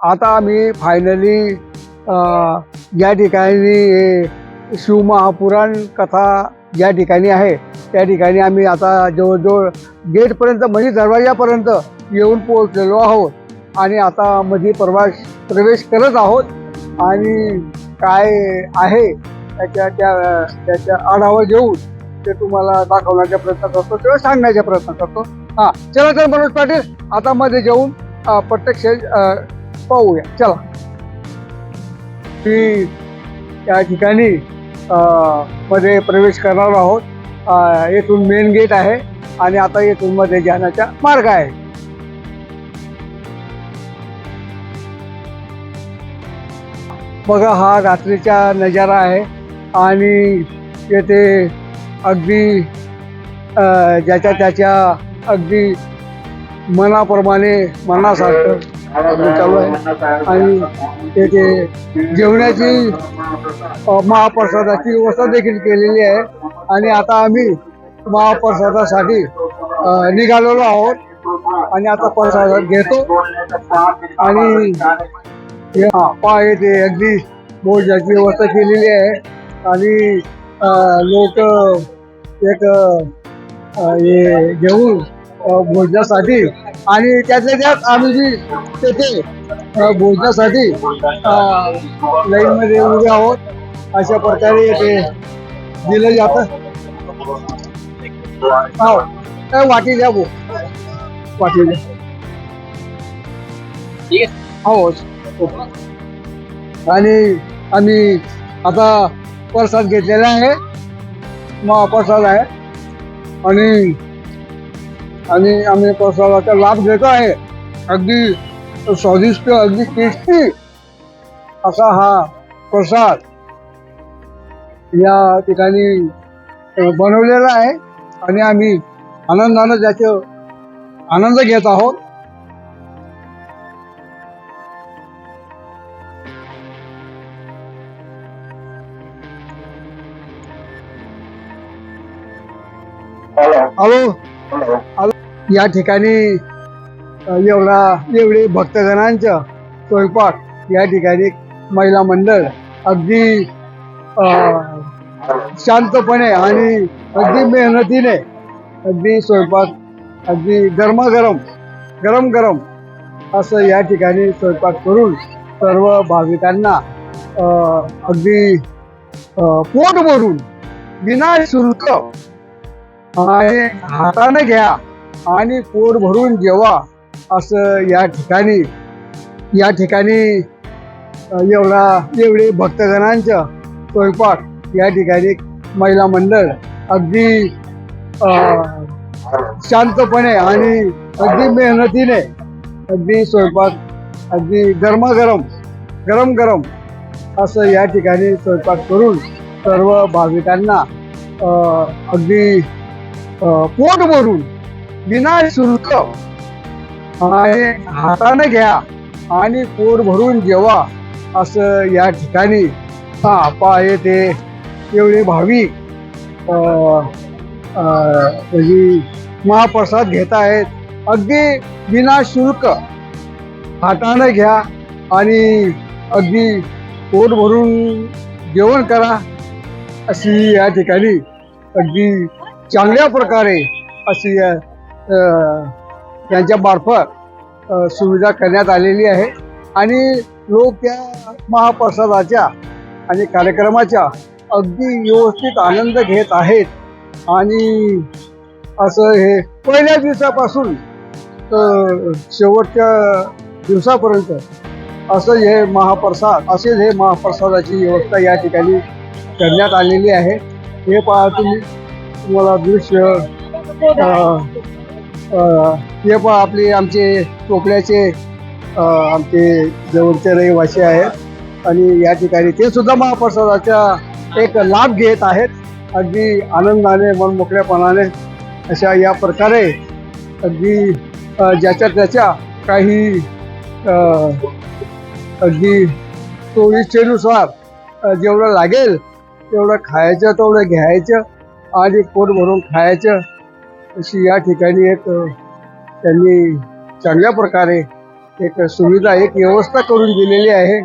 आता आम्ही फायनली या ठिकाणी शिवमहापुराण कथा ज्या ठिकाणी आहे. त्या ठिकाणी आम्ही आता जवळजवळ गेटपर्यंत म्हणजे दरवाजापर्यंत येऊन पोहोचलेलो आहोत. आणि आता मध्ये प्रवास प्रवेश करत आहोत. आणि काय आहे त्याच्या त्या त्याच्या आढावा घेऊन ते तुम्हाला दाखवण्याचा प्रयत्न करतो किंवा सांगण्याचा प्रयत्न करतो. हां चला तर मनोज पाटील आता मध्ये जाऊन प्रत्यक्ष पाहूया. चला. मी त्या ठिकाणी मध्ये प्रवेश करणार आहोत. येथून मेन गेट आहे आणि आता येथून मध्ये जाण्याचा मार्ग आहे. बघा हा रात्रीचा नजारा आहे आणि येथे अगदी ज्याच्या त्याच्या अगदी मनाप्रमाणे मनासारखं चालू आहे आणि त्याचे जेवणाची महाप्रसादाची व्यवस्था देखील केलेली आहे. आणि आता आम्ही महाप्रसादासाठी निघालेलो आहोत. आणि आता प्रसाद घेतो. आणि पाय ते अगदी भोजनाची व्यवस्था केलेली आहे. आणि लोक एक हे घेऊन भोजनासाठी आणि त्यातल्या त्यात आम्ही जी तेथे भोजनासाठी लाईन मध्ये उभे आहोत अशा प्रकारे ते दिलं जातं. हो काय वाटी द्या भो वाटी द्या. हो, हो आणि आम्ही आता प्रसाद घेतलेला आहे. प्रसाद आहे. आणि आणि आम्ही प्रसादाचा लाभ घेतो आहे. अगदी स्वादिष्ट अगदी टेस्टी असा हा प्रसाद या ठिकाणी बनवलेला आहे. आणि आम्ही आनंदानं त्याचे आनंद घेत आहोत. हॅलो हॅलो या ठिकाणी एवढा एवढे भक्तगणांचं स्वयंपाक या ठिकाणी महिला मंडळ अगदी शांतपणे आणि अगदी मेहनतीने अगदी स्वयंपाक अगदी गरमागरम गरम गरम असं या ठिकाणी स्वयंपाक करून सर्व भाविकांना अगदी पोट भरून विना शुल्क आणि हाताने घ्या आणि पोट भरून जेवा असं या ठिकाणी या ठिकाणी एवढा एवढे भक्तगणांचं स्वयंपाक या ठिकाणी महिला मंडळ अगदी शांतपणे आणि अगदी मेहनतीने अगदी स्वयंपाक अगदी गरमागरम गरम गरम असं या ठिकाणी स्वयंपाक करून सर्व भाविकांना अगदी पोट भरून विना शुल्क आणि हाताने घ्या आणि पोट भरून जेवा असं या ठिकाणी हा आहे ते एवढे भाविक म्हणजे महाप्रसाद घेत आहेत. अगदी विना शुल्क हाताने घ्या आणि अगदी पोट भरून जेवण करा अशी या ठिकाणी अगदी चांगल्या प्रकारे अशी या त्यांच्या मार्फत सुविधा करण्यात आलेली आहे. आणि लोक त्या महाप्रसादाच्या आणि कार्यक्रमाच्या अगदी व्यवस्थित आनंद घेत आहेत. आणि असं हे पहिल्या दिवसापासून तर शेवटच्या दिवसापर्यंत असं हे महाप्रसाद असेच हे महाप्रसादाची व्यवस्था या ठिकाणी करण्यात आलेली आहे. हे पहा तुम्ही तुम्हाला दृश्य हे पण आपले आमचे टोपल्याचे आमचे जवळचे रहिवासी आहेत. आणि या ठिकाणी ते सुद्धा महाप्रसादाचा एक लाभ घेत आहेत. अगदी आनंदाने मनमोकळ्यापणाने अशा या प्रकारे अगदी ज्याच्या त्याच्या काही अगदी सोयीच्छेनुसार जेवढं लागेल तेवढं खायचं तेवढं घ्यायचं आणि पोट भरून खायचं. अशी या ठिकाणी एक त्यांनी चांगल्या प्रकारे एक सुविधा एक व्यवस्था करून दिलेली आहे.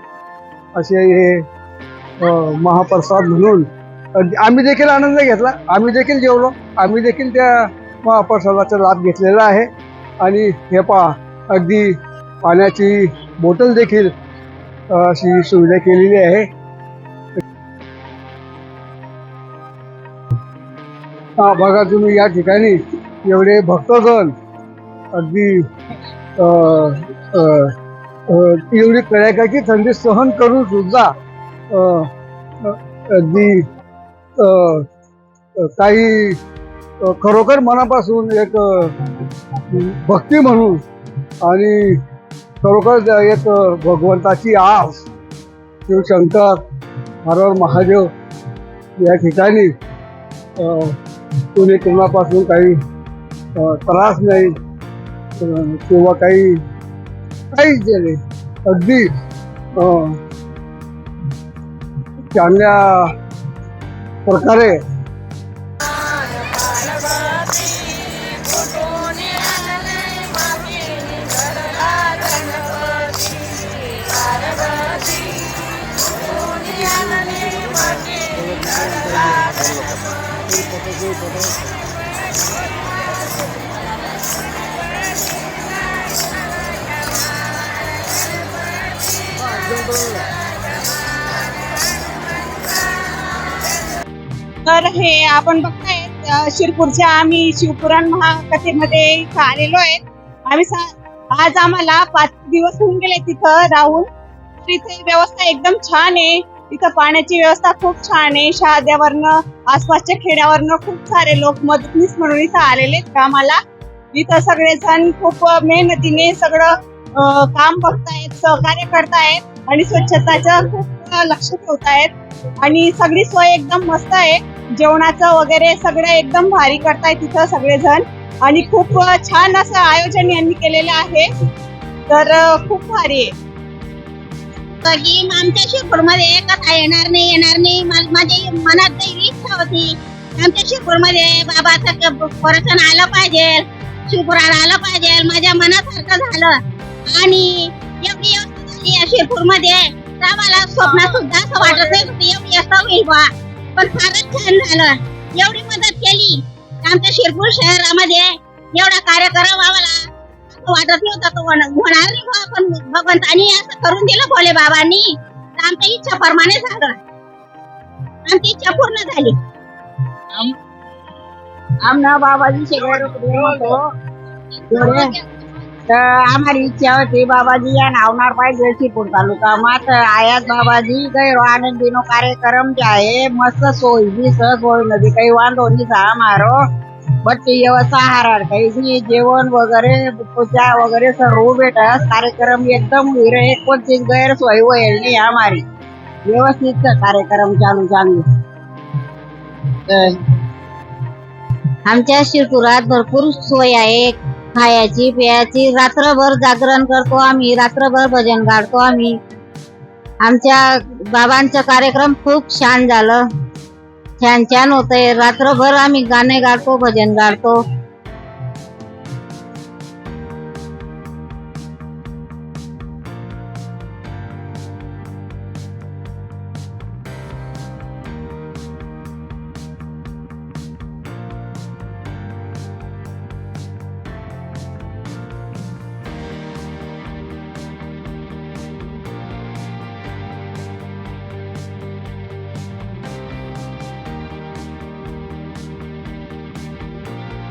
असे हे महाप्रसाद म्हणून. आम्ही देखील आनंद घेतला. आम्ही देखील जेवलो. आम्ही देखील त्या महाप्रसादाचा लाभ घेतलेला आहे. आणि हे पहा अगदी पाण्याची बॉटल देखील अशी सुविधा केलेली आहे. हा बघा तुम्ही या ठिकाणी. एवढे भक्तगण अगदी एवढी कडाक्याची थंडी सहन करून सुद्धा अगदी काही खरोखर मनापासून एक भक्ती म्हणून आणि खरोखर एक भगवंताची आस शिवशंकर हरहर महादेव या ठिकाणी अ, कोणापासून काही त्रास नाही किंवा काही काहीच नाही. अगदी चांगल्या प्रकारे तर हे आपण बघताय शिरपूरच्या आम्ही शिवपुराण महाकथेमध्ये इथं आलेलो आहे. आम्ही आज आम्हाला पाच दिवस होऊन गेले तिथं राहून. तिथे व्यवस्था एकदम छान आहे. इथं पाण्याची व्यवस्था खूप छान आहे. शहाद्यावरनं आसपासच्या खेड्यावरनं खूप सारे लोक मदतनीस म्हणून इथं आलेले आहेत कामाला. इथं सगळेजण खूप मेहनतीने सगळं काम बघतायत सहकार्य करतायत आणि स्वच्छताचं खूप लक्ष ठेवतायत. आणि सगळी सोय एकदम मस्त आहे. जेवणाचं वगैरे सगळं एकदम भारी करताय तिथं सगळेजण. आणि खूप छान असं आयोजन यांनी केलेलं आहे. तर खूप भारी आहे. कधी आमच्या शिरपूरमध्ये कथा येणार नाही येणार नाही. माझी मनात इच्छा होती. आमच्या शिरपूरमध्ये बाबाचं परसन आलं पाहिजे. शिरपुराला आलं पाहिजे. माझ्या मनासारखं झालं. आणि एवढी व्यवस्था झाली या शिरपूरमध्ये. तर आम्हाला स्वप्न सुद्धा असं वाटत नाही एवढी व्यवस्था होईल बा. पण फारच छान झालं. एवढी मदत केली. आमच्या शिरपूर शहरामध्ये एवढा कार्यक्रम आम्हाला वाटत नव्हता. तो होणार नाही बा पण भगवंतानी असं करून दिलं भोले बाबांनी. तर आमच्या इच्छा प्रमाणे झालं आमची इच्छा पूर्ण झाली. आमना बाबाजी शेगाव तर आम्हाला इच्छा होती बाबाजी या नावणार पाहिजे शिरपूर तालुका मात्र आयात बाबाजी गैर आनंदीनो कार्यक्रम जे आहे मस्त सोय बी सहज होय नदी काही वांधो नाही जा मारो. बट्टी व्यवस्था हाराड काही बी जेवण वगैरे पूजा वगैरे सर्व भेटस कार्यक्रम एकदम होईल एक गैरसोय होईल नाही आम्हारी. व्यवस्थित कार्यक्रम चालू चांगली आमच्या शिरपुरात भरपूर सोय आहे. खायाची प्यायची रात्रभर जागरण करतो आम्ही रात्रभर भजन गाढतो आम्ही. आमच्या बाबांचं कार्यक्रम खूप छान झालं. छान छान होतंय. रात्रभर आम्ही गाणे गातो भजन गाडतो.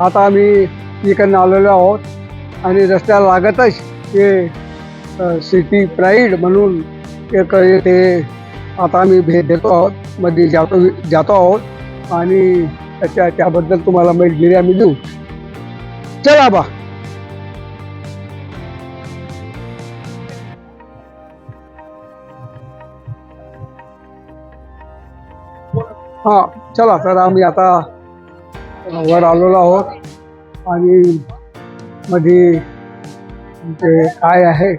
आता आम्ही इकडनं आलेलो आहोत. आणि रस्त्याला लागतच हे सिटी प्राईड म्हणून एक ते आता आम्ही भेट देतो आहोत. मध्ये जातो जातो आहोत. आणि त्याच्या त्याबद्दल तुम्हाला माहिती आम्ही देऊ. चला बा. हा चला तर आम्ही आता वर आलेलो आहोत. आणि मध्ये काय आहे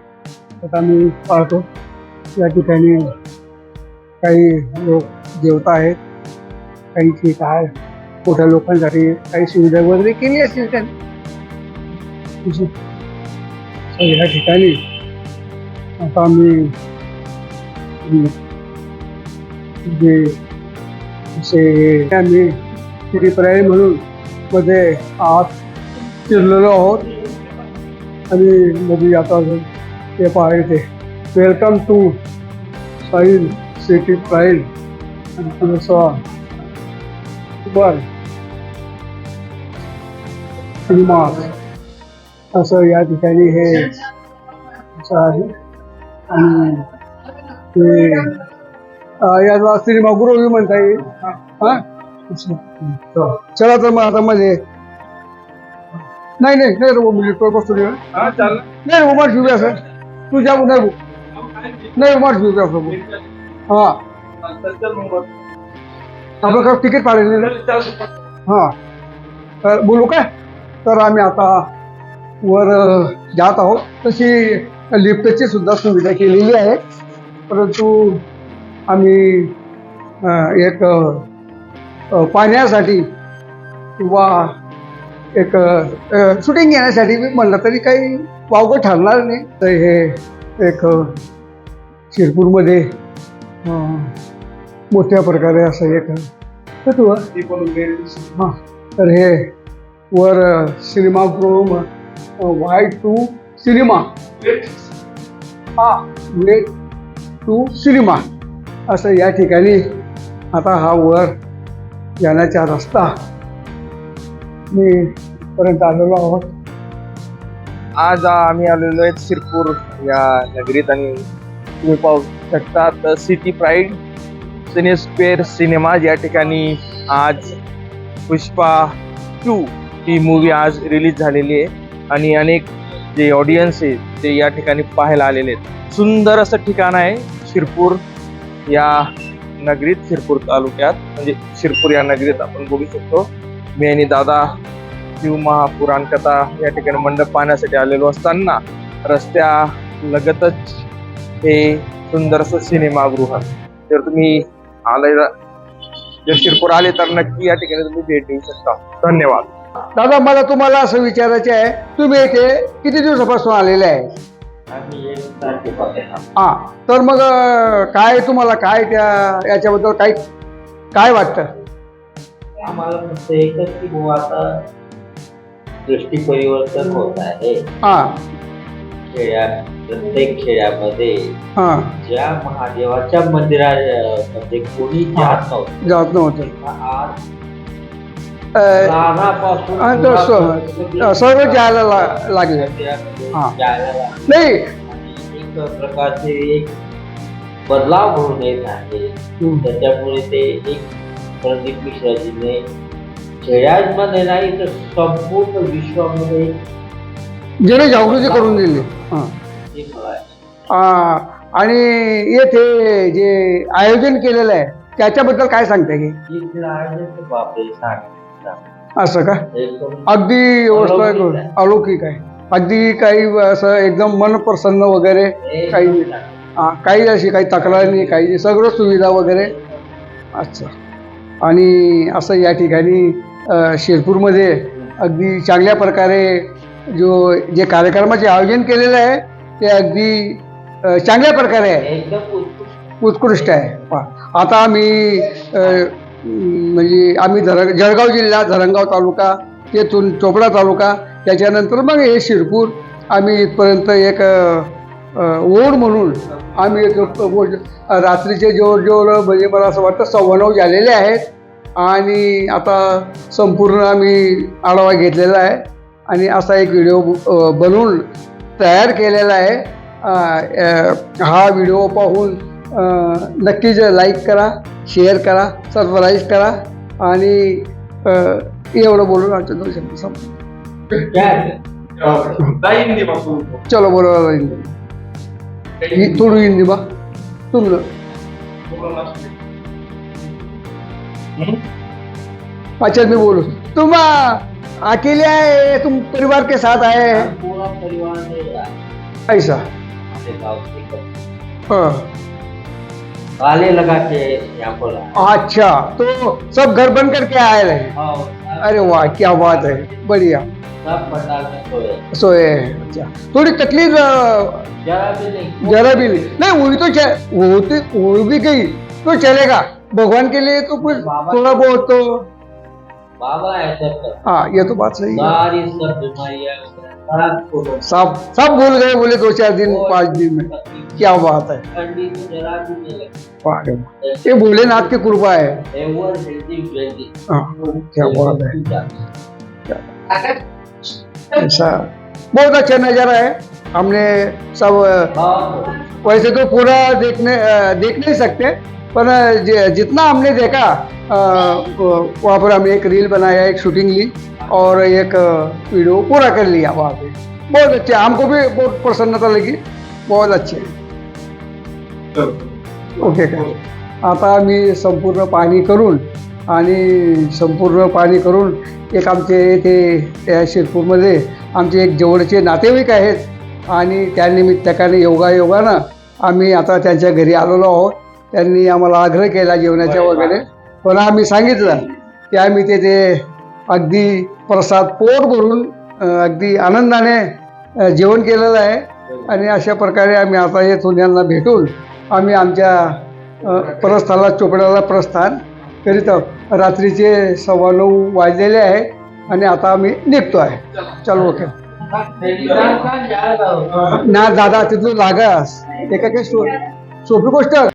मी पाहतो. या ठिकाणी काही लोक आहेत. काहीची काय मोठ्या लोकांसाठी काही सुविधा वगैरे केली असेल त्यांनी. ठिकाणी आता हम्म, जे आम्ही तिरीपर्याय म्हणून मध्ये आत शिरलेलो आहोत. आणि मध्ये आता ते पाहायचे welcome to sail city pride आणि थोडंसं बर असं या ठिकाणी हे असं आहे. आणि ते याला सिनेमागृह म्हणता येईल हा? चला तर मग आता मध्ये. नाही नाही नाही रे मुली तो बसतो रे. नाही उमार शिवू असं. तू जा नाही. नाही उमार शिवू असं. हा. आपलं काय तिकीट काढलेलं हा. तर बोलू काय? तर आम्ही आता वर जात आहोत. तशी लिफ्टची सुद्धा सुविधा केलेली आहे. परंतु आम्ही एक पाहण्यासाठी किंवा एक शूटिंग घेण्यासाठी मी म्हणलं तरी काही वावगं ठरणार नाही. तर हे एक शिरपूरमध्ये मोठ्या प्रकारे असं एक तत्व. हां तर हे वर सिनेमा गृह वाय टू सिनेमा हा वेट टू सिनेमा असं या ठिकाणी आता हा वर जाण्याचा रस्ता मी पर्यंत आलेलो आहोत. आज आम्ही आलेलो आहेत शिरपूर या नगरीत आणि तुम्ही पाहू शकता सिटी प्राईड सिनेस्पेअर सिनेमाज या ठिकाणी आज पुष्पा टू ही मूवी आज रिलीज झालेली आहे. आणि अनेक जे ऑडियन्स आहे ते या ठिकाणी पाहायला आलेले आहेत. सुंदर असं ठिकाण आहे शिरपूर या नगरीत शिरपूर तालुक्यात म्हणजे शिरपूर या नगरीत आपण बघू शकतो. मी आणि दादा शिव महापुराण कथा या ठिकाणी मंडप पाहण्यासाठी आलेलो असताना रस्त्या लगतच हे सुंदरसं सिनेमागृह. जर तुम्ही आले जर शिरपूर आले तर नक्की या ठिकाणी तुम्ही भेट देऊ शकता. धन्यवाद. दादा मला तुम्हाला असं विचारायचे आहे. तुम्ही इथे किती दिवसापासून आलेले आहे? हा तर मग काय तुम्हाला काय त्या याच्याबद्दल काय काय वाटतं? आम्हाला फक्त एकच की बुवा आता दृष्टी परिवर्तन होत आहे. हा. खेड्या प्रत्येक खेड्यामध्ये हा. ज्या महादेवाच्या मंदिरामध्ये कोणी जात नव्हतं जात नव्हतं. आज हा, तो स- सर्व जायला ला- लागले. हा. नाही. आणि एक प्रकारचे एक बदलाव घडून येत आहे. हम्म. त्याच्यामुळे ते एक प्रदीप मिश्राजीने खेड्यांमध्ये नाही तर संपूर्ण विश्वामध्ये जनजागृती करून दिली. हा. मला आहे. आ, आणि येथे जे आयोजन केलेलं आहे त्याच्याबद्दल काय सांगते की इथलं आयोजन तर बापरे सांग. असं का? अगदी व्यवस्था अलौकिक आहे. अगदी काही असं एकदम मन प्रसन्न वगैरे काही काही अशी काही तक्रार नाही काही. सगळं सुविधा वगैरे. अच्छा. आणि असं या ठिकाणी शिरपूरमध्ये अगदी चांगल्या प्रकारे जो जे कार्यक्रमाचे आयोजन केलेलं आहे ते अगदी चांगल्या प्रकारे आहे. उत्कृष्ट. आहे. आता म, म्हणजे आम्ही धर जळगाव जिल्हा धरणगाव तालुका तेथून चोपडा तालुका त्याच्यानंतर मग हे शिरपूर आम्ही इथपर्यंत एक ओढ म्हणून आम्ही एक रात्रीचे जोर जोर म्हणजे मला असं वाटतं सव्वा नऊ झालेले आहेत. आणि आता संपूर्ण आम्ही आढावा घेतलेला आहे. आणि असा एक व्हिडिओ बनवून तयार केलेला आहे. हा व्हिडिओ पाहून नक्कीच लाईक करा शेअर करा सबस्क्राईब करा आणि एवढं बोलून आमच्या दोन शब्द संपले. चलो बोलो हिंदी. थोड़ी हिंदी बा. तुम लोग अच्छा मैं बोलू. तुम अकेले आए तुम परिवार के साथ आए हैं पूरा परिवार ने ऐसा. हाँ. ताले लगा के यहाँ पर अच्छा तो सब घर बन करके आए रहे? और अरे वाह क्या बात है बढ़िया। सब पंडाल में सोए सोए हैं अच्छा। थोड़ी तकलीफ़ जरा भी नहीं जरा भी नहीं। नहीं भी तो तो वो भी गई तो चलेगा। भगवान के लिए तो कुछ थोड़ा बहुत तो बाबा है सब। हाँ ये तो बात सही है। सब बीमारियाँ सब सब भूल गए बोले दो चार दिन पाँच दिन में। क्या बात है। ये भोलेनाथ की कृपा है। हाँ क्या बात है। ऐसा बहुत अच्छा नज़ारा है। हमने सब वैसे तो पूरा देखने देख नहीं सकते। पर जे जितना हमने देखा अ, वहाँ पर हमने एक रील बनाया एक शूटिंग ली और एक वीडियो पूरा कर लिया वहाँ पे। बहुत अच्छे हमको भी बहुत प्रसन्नता लगी। बहुत अच्छे। ओके का आता मी संपूर्ण पाणी करून आणि संपूर्ण पाणी करून एक आमचे ते त्या शिरपूरमध्ये आमचे एक जवळचे नातेवाईक आहेत आणि त्यानिमित्ताने योगायोगानं आम्ही आता त्यांच्या घरी आलेलो आहोत. त्यांनी आम्हाला आग्रह केला जेवणाच्या वगैरे. पण आम्ही सांगितलं की आम्ही तिथे अगदी प्रसाद पोट भरून अगदी आनंदाने जेवण केलेलं आहे. आणि अशा प्रकारे आम्ही आता येथून यांना भेटून आम्ही आमच्या परस्थाला चोपड्याला प्रस्थान करीत आहोत. रात्रीचे सव्वा नऊ वाजलेले आहे आणि आता आम्ही निघतो आहे. चलो ओके. ना दादा तिथून लागास. एका काय सो सोपी गोष्ट.